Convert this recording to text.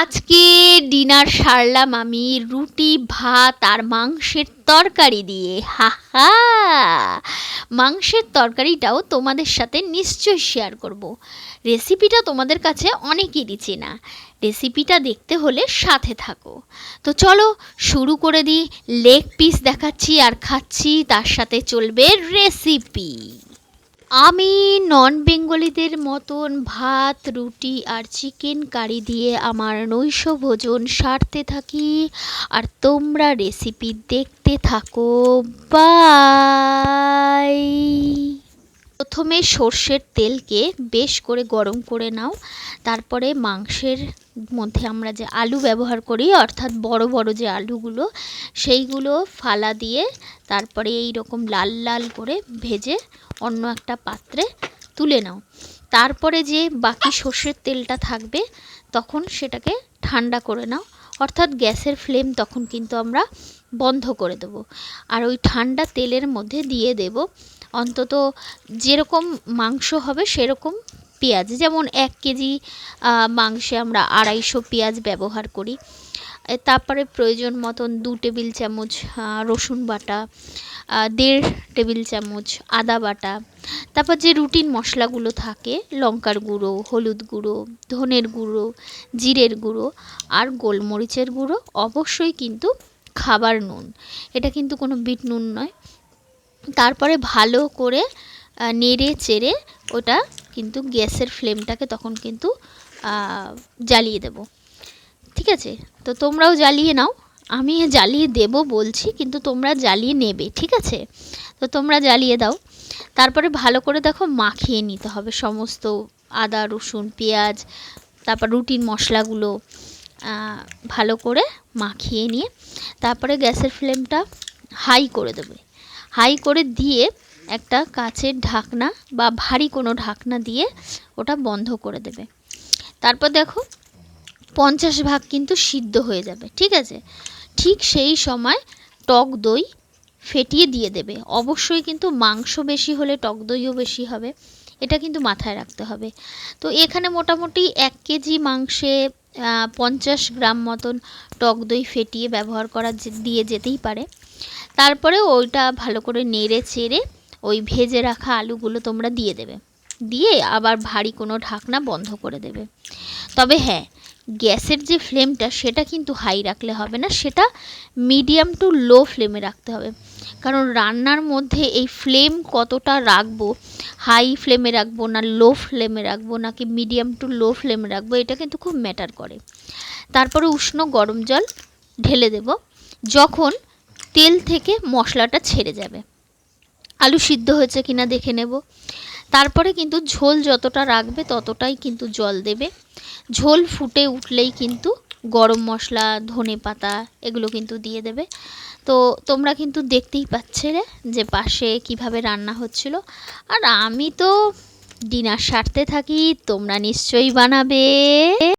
আজকে ডিনার সারলাম আমি রুটি, ভাত আর মাংসের তরকারি দিয়ে। হা হা। মাংসের তরকারিটাও তোমাদের সাথে নিশ্চয়ই শেয়ার করব। রেসিপিটা তোমাদের কাছে অনেকেরই চেনা রেসিপিটা দেখতে হলে সাথে থাকো। তো চলো শুরু করে দিই। লেগ পিস দেখাচ্ছি আর খাচ্ছি, তার সাথে চলবে রেসিপি আমি নন বেঙ্গলিদের মতন ভাত, রুটি আর চিকেন কারি দিয়ে আমার নৈশ ভোজন সারতে থাকি। আর তোমরা রেসিপি দেখতে থাকো। বাই প্রথমে সর্ষের তেলকে বেশ করে গরম করে নাও। তারপরে মাংসের মধ্যে আমরা যে আলু ব্যবহার করি, অর্থাৎ বড় বড় যে আলুগুলো, সেইগুলো ফালা দিয়ে তারপরে এই রকম লাল লাল করে ভেজে অন্য একটা পাত্রে তুলে নাও। তারপরে যে বাকি সর্ষের তেলটা থাকবে, তখন সেটাকে ঠান্ডা করে নাও। অর্থাৎ গ্যাসের ফ্লেম তখন কিন্তু আমরা বন্ধ করে দেব। আর ওই ঠান্ডা তেলের মধ্যে দিয়ে দেব। অন্তত যেরকম মাংস হবে সেরকম পেঁয়াজ। যেমন এক কেজি মাংসে আমরা আড়াইশো পেঁয়াজ ব্যবহার করি। তারপরে প্রয়োজন মতন দু টেবিল চামচ রসুন বাটা দেড় টেবিল চামচ আদা বাটা। তারপর যে রুটিন মশলাগুলো থাকে, লঙ্কার গুঁড়ো, হলুদ গুঁড়ো, ধনের গুঁড়ো, জিরের গুঁড়ো আর গোলমরিচের গুঁড়ো, অবশ্যই কিন্তু খাবার নুন। এটা কিন্তু কোনো বিট নুন নয়। তারপরে ভালো করে নেড়ে চেড়ে ওটা কিন্তু গ্যাসের ফ্লেমটাকে তখন কিন্তু জ্বালিয়ে দেব। ঠিক আছে? তো তোমরাও জ্বালিয়ে নাও। আমি জ্বালিয়ে দেব বলছি, কিন্তু তোমরা জ্বালিয়ে নেবে, ঠিক আছে? তো তোমরা জ্বালিয়ে দাও। তারপরে ভালো করে দেখো মাখিয়ে নিতে হবে সমস্ত আদা, রসুন, পেঁয়াজ, তারপর রুটির মশলাগুলো ভালো করে মাখিয়ে নিয়ে তারপরে গ্যাসের ফ্লেমটা হাই করে দেবে। হাই করে দিয়ে একটা কাচের ঢাকনা বা ভারী কোনো ঢাকনা দিয়ে ওটা বন্ধ করে দেবে। তারপর দেখো পঞ্চাশ ভাগ কিন্তু সিদ্ধ হয়ে যাবে, ঠিক আছে? ঠিক সেই সময় টক দই ফেটিয়ে দিয়ে দেবে। অবশ্যই কিন্তু মাংস বেশি হলে টক দইও বেশি হবে, এটা কিন্তু মাথায় রাখতে হবে। তো এখানে মোটামুটি এক কেজি মাংসে পঞ্চাশ গ্রাম মতন টক দই ফেটিয়ে ব্যবহার করা দিয়ে যেতেই পারে। তারপরে ওইটা ভালো করে নেড়ে চেড়ে ওই ভেজে রাখা আলুগুলো তোমরা দিয়ে দেবে। দিয়ে আবার ভারী কোনো ঢাকনা বন্ধ করে দেবে। তবে হ্যাঁ গ্যাসের যে ফ্লেমটা সেটা কিন্তু হাই রাখলে হবে না, সেটা মিডিয়াম টু লো ফ্লেমে রাখতে হবে। কারণ রান্নার মধ্যে এই ফ্লেম কতটা রাখব, হাই ফ্লেমে রাখব না লো ফ্লেমে রাখব নাকি মিডিয়াম টু লো ফ্লেমে রাখব, এটা কিন্তু খুব ম্যাটার করে। তারপরে উষ্ণ গরম জল ঢেলে দেব, যখন তেল থেকে মশলাটা ছেড়ে যাবে। আলু সিদ্ধ হয়েছে কিনা দেখে নেব। তারপরে কিন্তু ঝোল যতটা রাখবে ততটাই কিন্তু জল দেবে। ঝোল ফুটে উঠলেই কিন্তু গরম মশলা, ধনে পাতা এগুলো কিন্তু দিয়ে দেবে। তো তোমরা কিন্তু দেখতেই পাচ্ছিলে যে পাশে কীভাবে রান্না হচ্ছিল। আর আমি তো ডিনার সারতে থাকি, তোমরা নিশ্চয়ই বানাবে।